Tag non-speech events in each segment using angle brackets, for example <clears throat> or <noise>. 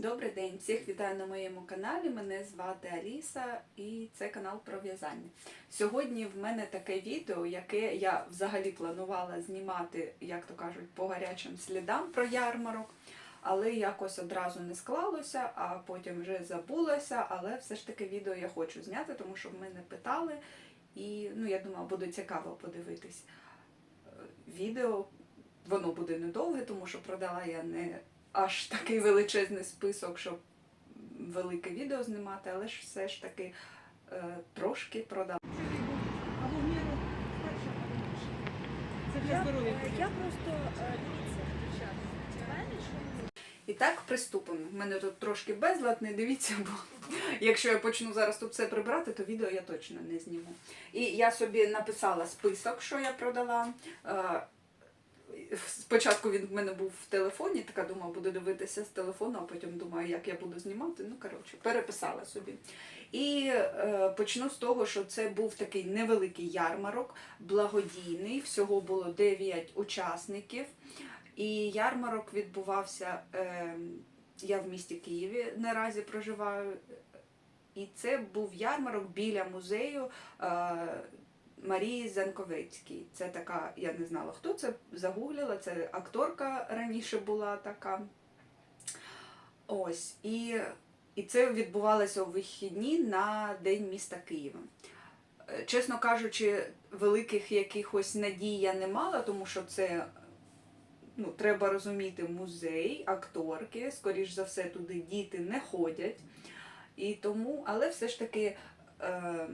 Добрий день, всіх вітаю на моєму каналі. Мене звати Аліса і це канал про в'язання. Сьогодні в мене таке відео, яке я взагалі планувала знімати, як то кажуть, по гарячим слідам про ярмарок, але якось одразу не склалося, а потім вже забулося. Але все ж таки відео я хочу зняти, тому що в мене питали, і ну, я думала, буде цікаво подивитись е, відео. Воно буде недовге, тому що продала я не аж такий величезний список, щоб велике відео знімати, але ж все ж таки е, трошки для Я, здоров'я. е, я просто е, дивіться, І так, приступимо. У мене тут трошки безлад, не дивіться, бо якщо я почну зараз тут все прибирати, то відео я точно не зніму. І я собі написала список, що я продала. Спочатку він в мене був в телефоні, така думала, буду дивитися з телефону, а потім думаю, як я буду знімати. Ну, коротше, переписала собі. І е, почну з того, що це був такий невеликий ярмарок, благодійний. Всього було 9 учасників. І ярмарок відбувався. Е, я в місті Києві наразі проживаю. І це був ярмарок біля музею е, Марії Занковецькій. Це така, я не знала, хто це, загуглила, це акторка раніше була така. Ось. І, і це відбувалося у вихідні на День міста Києва. Е, Чесно кажучи, великих якихось надій я не мала, тому що це ну, треба розуміти музей, акторки, скоріш за все, туди діти не ходять. І тому, але все ж таки е,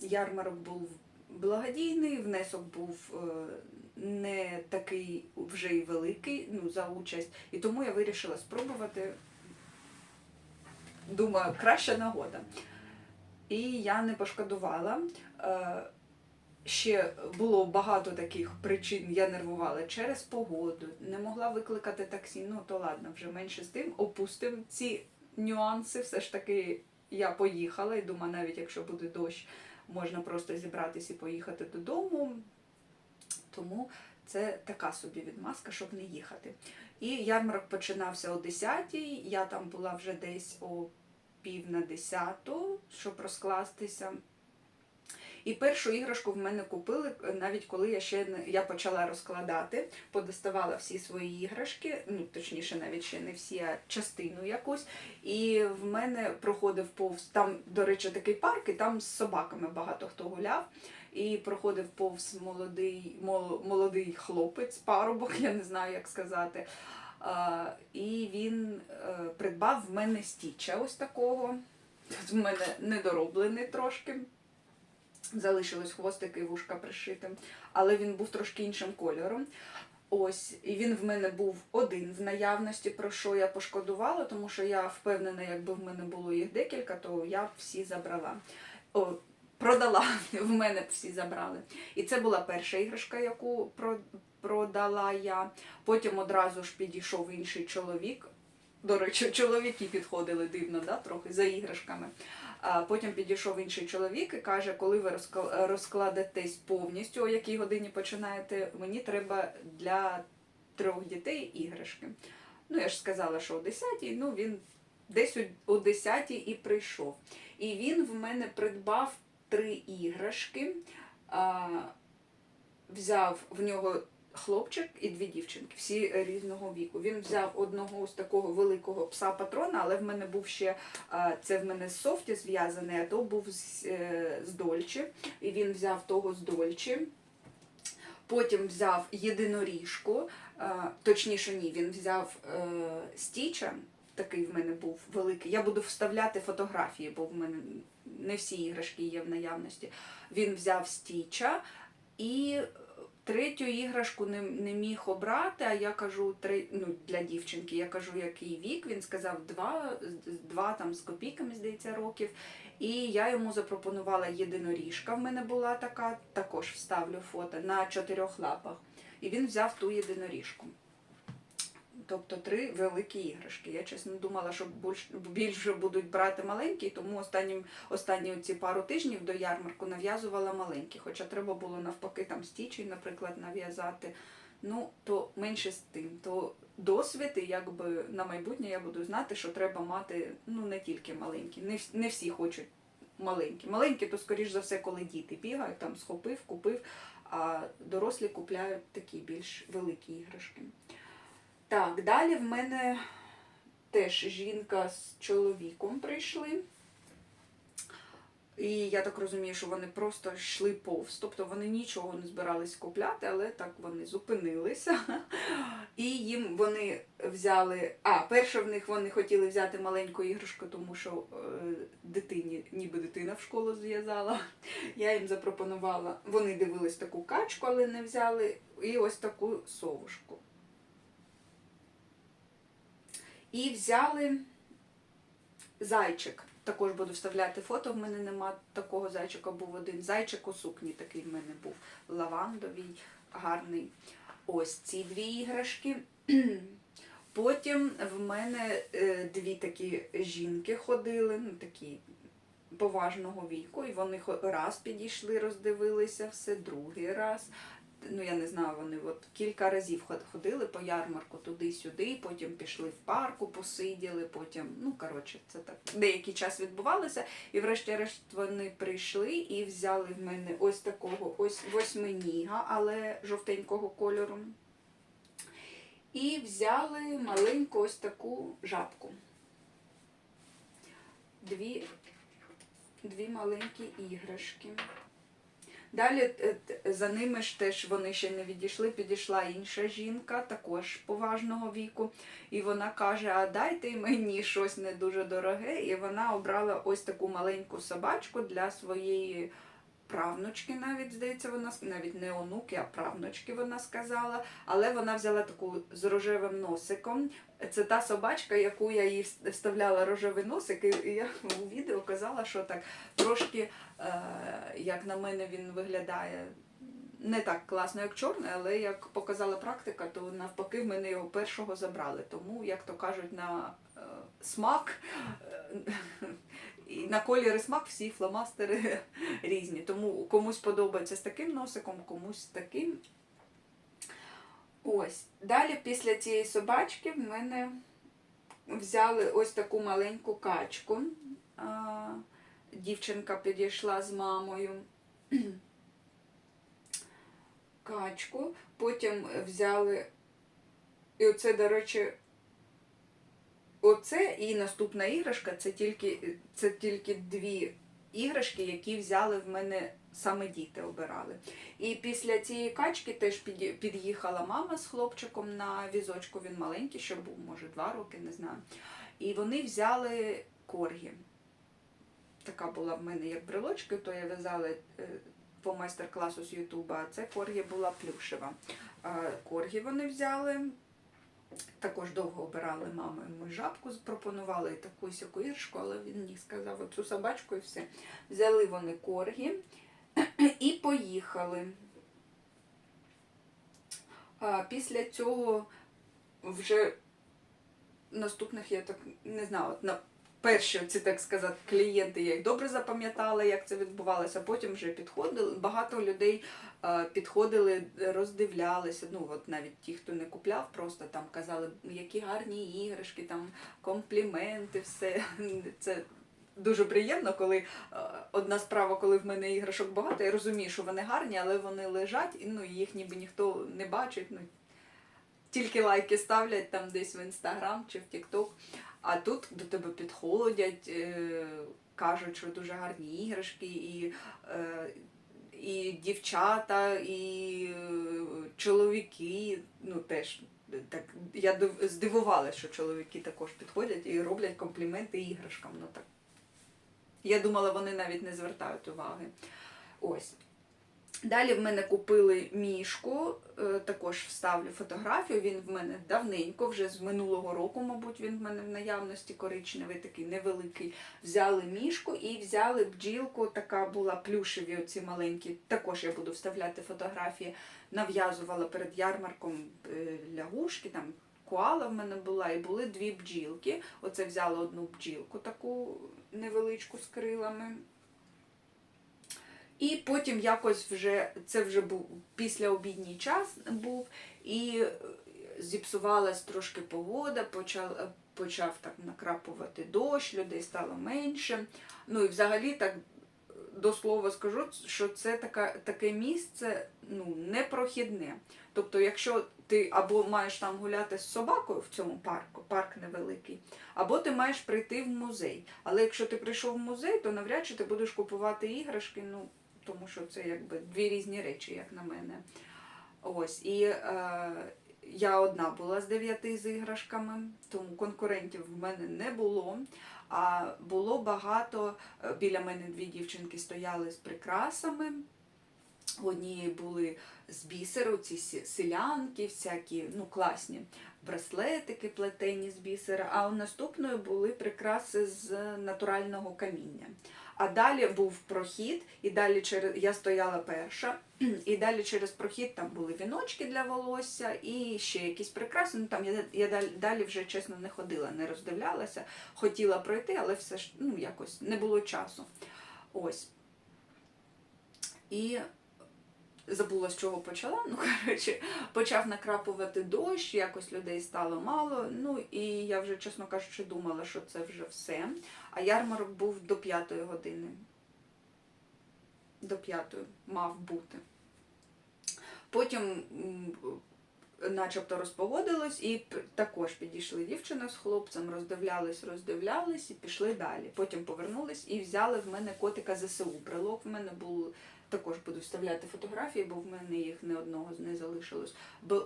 ярмарок був благодійний, внесок був е, не такий вже й великий ну, за участь. І тому я вирішила спробувати. Думаю, краща нагода. І я не пошкодувала. Е, ще було багато таких причин, я нервувала через погоду, не могла викликати таксі. Ну то ладно, вже менше з тим. Опустимо ці нюанси. Все ж таки я поїхала і думаю, навіть якщо буде дощ, можна просто зібратися і поїхати додому. Тому це така собі відмазка, щоб не їхати. І ярмарок починався о 10-й, я там була вже десь о пів на десяту, щоб розкластися. І першу іграшку в мене купили, навіть коли я ще я почала розкладати, подоставала всі свої іграшки, ну точніше, навіть ще не всі, а частину якусь. І в мене проходив повз там, до речі, такий парк, і там з собаками багато хто гуляв. І проходив повз молодий, мол- молодий хлопець, парубок, я не знаю, як сказати. А, і він е, придбав в мене стіча ось такого. Тут в мене недороблений трошки. Залишилось хвостики і вушка пришитим, але він був трошки іншим кольором. Ось, і він в мене був один в наявності, про що я пошкодувала, тому що я впевнена, якби в мене було їх декілька, то я б всі забрала. О, продала, <laughs> в мене б всі забрали. І це була перша іграшка, яку продала я. Потім одразу ж підійшов інший чоловік. До речі, чоловіки підходили дивно, да, трохи за іграшками. А потім підійшов інший чоловік і каже, коли ви розкла- розкладетесь повністю, о якій годині починаєте, мені треба для трьох дітей іграшки. Ну, я ж сказала, що о 10-й, ну він десь о 10-й і прийшов. І він в мене придбав три іграшки, а, взяв в нього хлопчик і дві дівчинки, всі різного віку. Він взяв одного з такого великого пса патрона, але в мене був ще це в мене з софті зв'язаний, а то був з, е, з Дольче. І він взяв того з Дольче. Потім взяв єдиноріжку, точніше, ні, він взяв е, стіча. Такий в мене був великий. Я буду вставляти фотографії, бо в мене не всі іграшки є в наявності. Він взяв стіча і третю іграшку не, не міг обрати, а я кажу три, ну, для дівчинки, я кажу, який вік. Він сказав два, два там з копійками, здається, років. І я йому запропонувала єдиноріжка. В мене була така, також вставлю фото на чотирьох лапах. І він взяв ту єдиноріжку. Тобто три великі іграшки. Я чесно думала, що більш, більше будуть брати маленькі, тому останні, останні ці пару тижнів до ярмарку нав'язувала маленькі. Хоча треба було навпаки там стічі, наприклад, нав'язати. Ну, то менше з тим. То досвід, і якби на майбутнє я буду знати, що треба мати ну не тільки маленькі. Не, не всі хочуть маленькі. Маленькі, то скоріш за все, коли діти бігають, там схопив, купив, а дорослі купляють такі більш великі іграшки. Так, далі в мене теж жінка з чоловіком прийшли. І я так розумію, що вони просто йшли повз. Тобто вони нічого не збирались купляти, але так вони зупинилися. І їм вони взяли. А, перше в них вони хотіли взяти маленьку іграшку, тому що е, дитині, ніби дитина в школу зв'язала. Я їм запропонувала. Вони дивились таку качку, але не взяли. І ось таку совушку. І взяли зайчик. Також буду вставляти фото. В мене нема такого зайчика, був один. Зайчик у сукні такий в мене був лавандовий, гарний. Ось ці дві іграшки. <clears throat> Потім в мене е, дві такі жінки ходили, ну такі поважного віку, і вони раз підійшли, роздивилися все, другий раз. Ну, я не знаю, вони от кілька разів ходили по ярмарку туди-сюди, потім пішли в парку, посиділи, потім, ну коротше, це так деякий час відбувалося. І врешті-решт вони прийшли і взяли в мене ось такого ось восьминіга, але жовтенького кольору. І взяли маленьку ось таку жабку. Дві, дві маленькі іграшки. Далі е, за ними ж теж вони ще не відійшли, підійшла інша жінка, також поважного віку. І вона каже: А дайте мені щось не дуже дороге. І вона обрала ось таку маленьку собачку для своєї правнучки, навіть здається, вона навіть не онуки, а правнучки вона сказала. Але вона взяла таку з рожевим носиком. Це та собачка, яку я їй вставляла рожевий носик, і я у відео казала, що так трошки, е, як на мене, він виглядає не так класно, як чорний, але як показала практика, то навпаки в мене його першого забрали. Тому, як то кажуть, на е, смак. е, на колір і смак всі фломастери <laughs> різні. Тому комусь подобається з таким носиком, комусь з таким. Ось. Далі після цієї собачки в мене взяли ось таку маленьку качку. Дівчинка підійшла з мамою. <clears throat> Качку. Потім взяли. І оце, до речі, оце і наступна іграшка це тільки, це тільки дві іграшки, які взяли в мене саме діти обирали. І після цієї качки теж під'їхала мама з хлопчиком на візочку. Він маленький, ще був, може, два роки, не знаю. І вони взяли коргі. Така була в мене як брелочки, то я в'язала е, по майстер-класу з Ютуба, а це коргі була плюшева. Коргі вони взяли. Також довго обирали мами. Ми жабку пропонували таку сяку іршку, але він мені сказав оцю собачку і все. Взяли вони коргі <clears throat> і поїхали. Після цього вже наступних я так не знаю, на перші ці, так сказати, клієнти я їх добре запам'ятала, як це відбувалося. Потім вже підходили. Багато людей е, підходили, роздивлялися. Ну от навіть ті, хто не купляв, просто там казали, які гарні іграшки, там компліменти, все <laughs> це. Дуже приємно, коли е, одна справа, коли в мене іграшок багато, я розумію, що вони гарні, але вони лежать, і ну, їх ніби ніхто не бачить. Ну, тільки лайки ставлять там десь в інстаграм чи в Тікток. А тут до тебе підходять, е, кажуть, що дуже гарні іграшки, і, е, і дівчата, і е, чоловіки. Ну теж так я див- здивувалася, що чоловіки також підходять і роблять компліменти іграшкам. Ну так. Я думала, вони навіть не звертають уваги. Ось. Далі в мене купили мішку, е, також вставлю фотографію. Він в мене давненько, вже з минулого року, мабуть, він в мене в наявності коричневий, такий невеликий. Взяли мішку і взяли бджілку, така була плюшеві, оці маленькі. Також я буду вставляти фотографії. Нав'язувала перед ярмарком е, лягушки, там коала в мене була, і були дві бджілки. Оце взяла одну бджілку, таку невеличку з крилами. І потім якось вже це вже був після обідній час був, і зіпсувалась трошки погода, почав, почав так накрапувати дощ, людей стало менше. Ну і взагалі так до слова скажу, що це така, таке місце ну, непрохідне. Тобто, якщо ти або маєш там гуляти з собакою в цьому парку, парк невеликий, або ти маєш прийти в музей. Але якщо ти прийшов в музей, то навряд чи ти будеш купувати іграшки, ну тому що це якби дві різні речі, як на мене. Ось і е, я одна була з дев'яти з іграшками, тому конкурентів в мене не було. А було багато. е, Біля мене дві дівчинки стояли з прикрасами. Одні були з бісеру, ці селянки, всякі ну, класні браслетики плетені з бісера, а у наступної були прикраси з натурального каміння. А далі був прохід, і далі через я стояла перша, і далі через прохід там були віночки для волосся і ще якісь прикраси. Ну там я, я далі, далі вже чесно не ходила, не роздивлялася, хотіла пройти, але все ж ну якось не було часу. Ось. І забула, з чого почала. Ну, <laughs> коротше, почав накрапувати дощ, якось людей стало мало. Ну і я вже, чесно кажучи, думала, що це вже все. А ярмарок був до п'ятої години. До п'ятої мав бути. Потім начебто розпогодилось, і також підійшли дівчина з хлопцем, роздивлялись, роздивлялись і пішли далі. Потім повернулись і взяли в мене котика ЗСУ. Брелок в мене був. Також буду вставляти фотографії, бо в мене їх не одного не залишилось.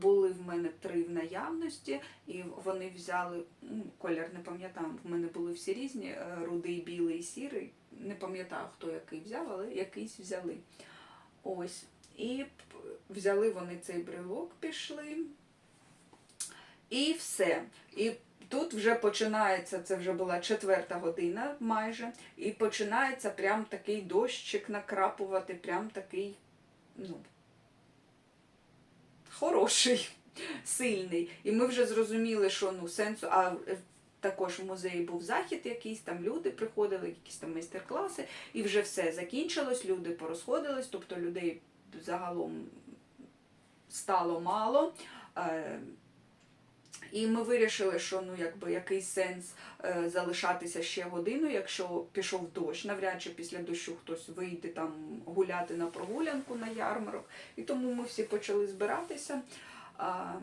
Були в мене три в наявності, і вони взяли ну, колір, не пам'ятаю. В мене були всі різні: е, рудий, білий, сірий. Не пам'ятаю, хто який взяв, але якийсь взяли. Ось. І взяли вони цей брелок, пішли. І все. І тут вже починається, це вже була четверта година майже, і починається прям такий дощик накрапувати, прям такий, ну, хороший, сильний. І ми вже зрозуміли, що ну, сенсу, а е, також в музеї був захід якийсь, там люди приходили, якісь там майстер-класи, і вже все закінчилось, люди порозходились, тобто людей загалом стало мало. І ми вирішили, що ну якби який сенс е, залишатися ще годину, якщо пішов дощ. Навряд чи після дощу хтось вийде там гуляти на прогулянку на ярмарок. І тому ми всі почали збиратися. А,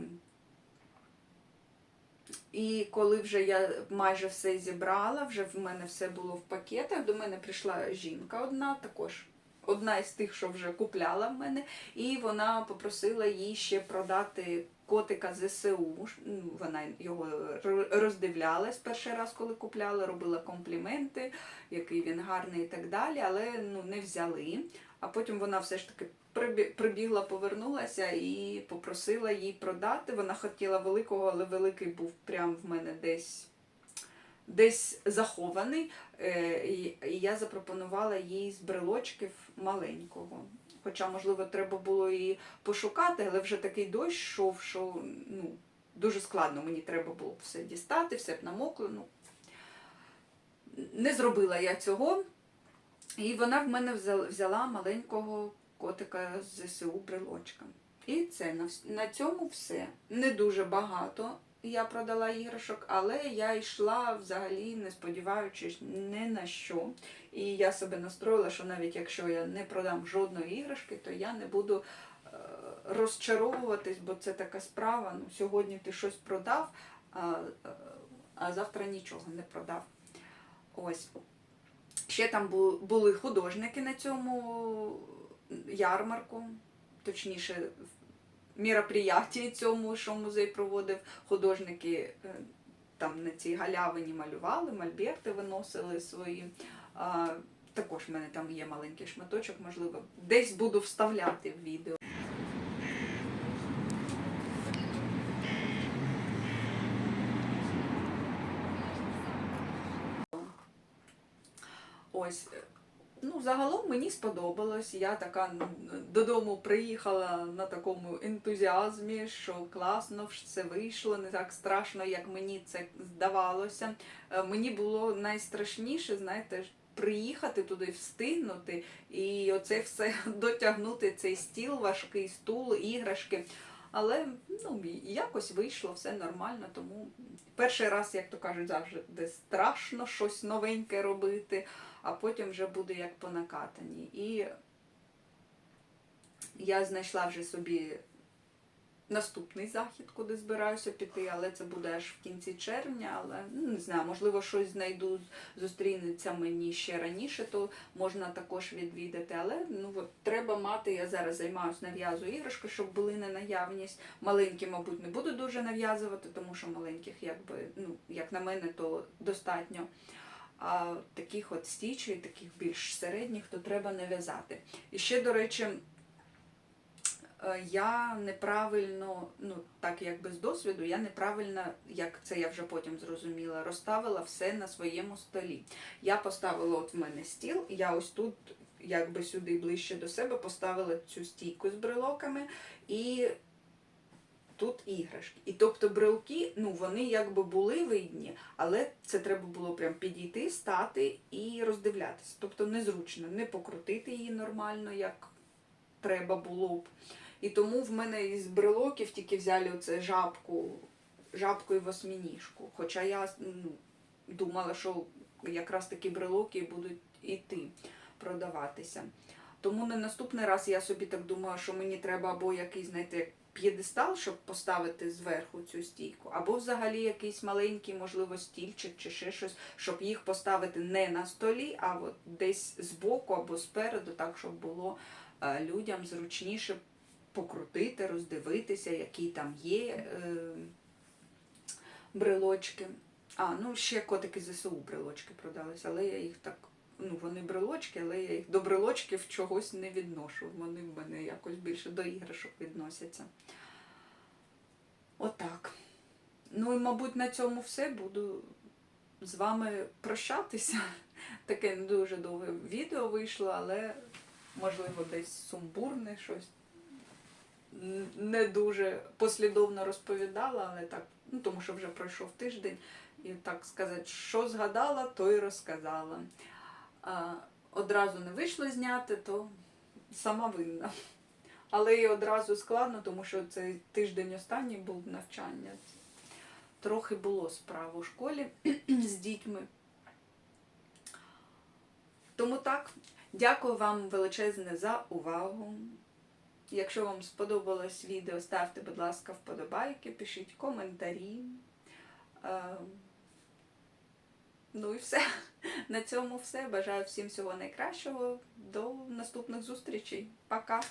і коли вже я майже все зібрала, вже в мене все було в пакетах, до мене прийшла жінка одна, також одна із тих, що вже купляла в мене, і вона попросила їй ще продати котика ЗСУ. Вона його роздивлялась перший раз, коли купляла, робила компліменти, який він гарний і так далі, але ну, не взяли. А потім вона все ж таки прибігла, повернулася і попросила їй продати. Вона хотіла великого, але великий був прям в мене десь. Десь захований, Е, і я запропонувала їй з брелочків маленького. Хоча, можливо, треба було і пошукати, але вже такий дощ йшов, що ну, дуже складно мені треба було все дістати, все б намокло. Ну, не зробила я цього. І вона в мене взяла, маленького котика з ЗСУ брелочка. І це на цьому все. Не дуже багато я продала іграшок, але я йшла взагалі, не сподіваючись ні на що. І я себе настроїла, що навіть якщо я не продам жодної іграшки, то я не буду е, розчаровуватись, бо це така справа. Ну, сьогодні ти щось продав, а, е, а завтра нічого не продав. Ось. Ще там були художники на цьому ярмарку, точніше, в міроприятті цьому, що музей проводив. Художники е, там на цій галявині малювали, мольберти виносили свої. Також в мене там є маленький шматочок, можливо, десь буду вставляти в відео. Ось. Ну, загалом мені сподобалось. Я така додому приїхала на такому ентузіазмі, що класно все вийшло, не так страшно, як мені це здавалося. Е, Мені було найстрашніше, знаєте, приїхати туди, встигнути і оце все <laughs> дотягнути, цей стіл, важкий стул, іграшки. Але ну, якось вийшло, все нормально. Тому перший раз, як то кажуть, завжди страшно щось новеньке робити, а потім вже буде як по накатанні. І я знайшла вже собі наступний захід, куди збираюся піти, але це буде аж в кінці червня. Але ну, не знаю, можливо, щось знайду, зустрінеться мені ще раніше, то можна також відвідати. Але ну треба мати. Я зараз займаюся нав'язую іграшки, щоб були на наявність. Маленькі, мабуть, не буду дуже нав'язувати, тому що маленьких, якби ну як на мене, то достатньо. А таких от стічей, таких більш середніх, то треба не в'язати. І ще, до речі, я неправильно, ну так якби з досвіду, я неправильно, як це я вже потім зрозуміла, розставила все на своєму столі. Я поставила от в мене стіл, я ось тут, якби сюди ближче до себе, поставила цю стійку з брелоками і тут іграшки. І тобто брелки, ну вони якби були видні, але це треба було прям підійти, стати і роздивлятися. Тобто незручно, не покрутити її нормально, як треба було б. І тому в мене із брелоків тільки взяли оце жабку, жабку і восьминіжку. Хоча я ну, думала, що якраз такі брелоки будуть іти продаватися. Тому на наступний раз я собі так думала, що мені треба або якийсь, знаєте, п'єдестал, щоб поставити зверху цю стійку, або взагалі якийсь маленький, можливо, стільчик чи ще щось, щоб їх поставити не на столі, а от десь збоку або спереду, так, щоб було е, людям зручніше покрутити, роздивитися, які там є е, брелочки. А, ну ще котики ЗСУ брелочки продались, але я їх так. Ну, вони брелочки, але я їх до брелочків чогось не відношу. Вони в мене якось більше до іграшок відносяться. Отак. Ну і, мабуть, на цьому все. Буду з вами прощатися. <laughs> Таке не дуже довге відео вийшло, але можливо десь сумбурне щось. Не дуже послідовно розповідала, але так, ну тому що вже пройшов тиждень, і так сказати, що згадала, то й розказала. А, одразу не вийшло зняти, то сама винна. Але і одразу складно, тому що цей тиждень останній був навчання. Трохи було справ у школі <clears throat> з дітьми. Тому так, дякую вам величезне за увагу. Якщо вам сподобалось відео, ставте, будь ласка, вподобайки, пишіть коментарі. Е, Ну і все. На цьому все. Бажаю всім всього найкращого. До наступних зустрічей. Пока!